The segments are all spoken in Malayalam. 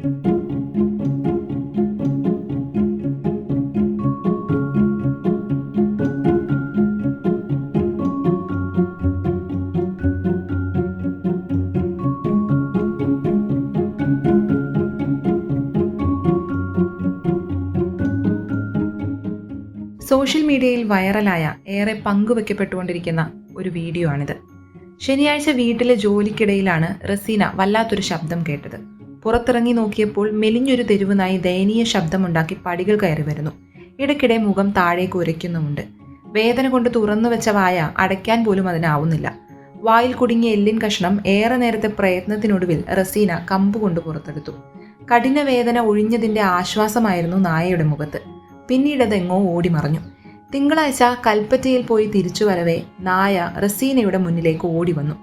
സോഷ്യൽ മീഡിയയിൽ വൈറലായ ഏറെ പങ്കുവെക്കപ്പെട്ടുകൊണ്ടിരിക്കുന്ന ഒരു വീഡിയോ ആണിത് ശനിയാഴ്ച വീട്ടിലെ ജോലിക്കിടയിലാണ് റസീന വല്ലാത്തൊരു ശബ്ദം കേട്ടത്. പുറത്തിറങ്ങി നോക്കിയപ്പോൾ മെലിഞ്ഞൊരു തെരുവുനായി ദയനീയ ശബ്ദമുണ്ടാക്കി പടികൾ കയറി വരുന്നു. ഇടയ്ക്കിടെ മുഖം താഴേക്ക് ഉരയ്ക്കുന്നുമുണ്ട്. വേദന കൊണ്ട് തുറന്നു വെച്ച വായ അടയ്ക്കാൻ പോലും അതിനാവുന്നില്ല. വായിൽ കുടുങ്ങിയ എല്ലിൻ കഷ്ണം ഏറെ നേരത്തെ പ്രയത്നത്തിനൊടുവിൽ റസീന കമ്പുകൊണ്ട് പുറത്തെടുത്തു. കഠിന വേദന ഒഴിഞ്ഞതിന്റെ ആശ്വാസമായിരുന്നു നായയുടെ മുഖത്ത്. പിന്നീട് അതെങ്ങോ ഓടി മറഞ്ഞു. തിങ്കളാഴ്ച കൽപ്പറ്റയിൽ പോയി തിരിച്ചു വരവേ നായ റസീനയുടെ മുന്നിലേക്ക് ഓടി വന്നു.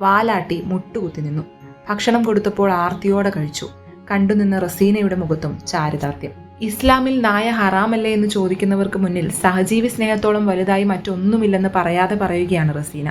വാലാട്ടി മുട്ടുകുത്തി നിന്നു. ഭക്ഷണം കൊടുത്തപ്പോൾ ആർത്തിയോടെ കഴിച്ചു. കണ്ടുനിന്ന റസീനയുടെ മുഖത്തും ചാരിതാർത്ഥ്യം. ഇസ്ലാമിൽ നായ ഹറാമല്ലേ എന്ന് ചോദിക്കുന്നവർക്ക് മുന്നിൽ സഹജീവി സ്നേഹത്തോളം വലുതായി മറ്റൊന്നുമില്ലെന്ന് പറയാതെ പറയുകയാണ് റസീന.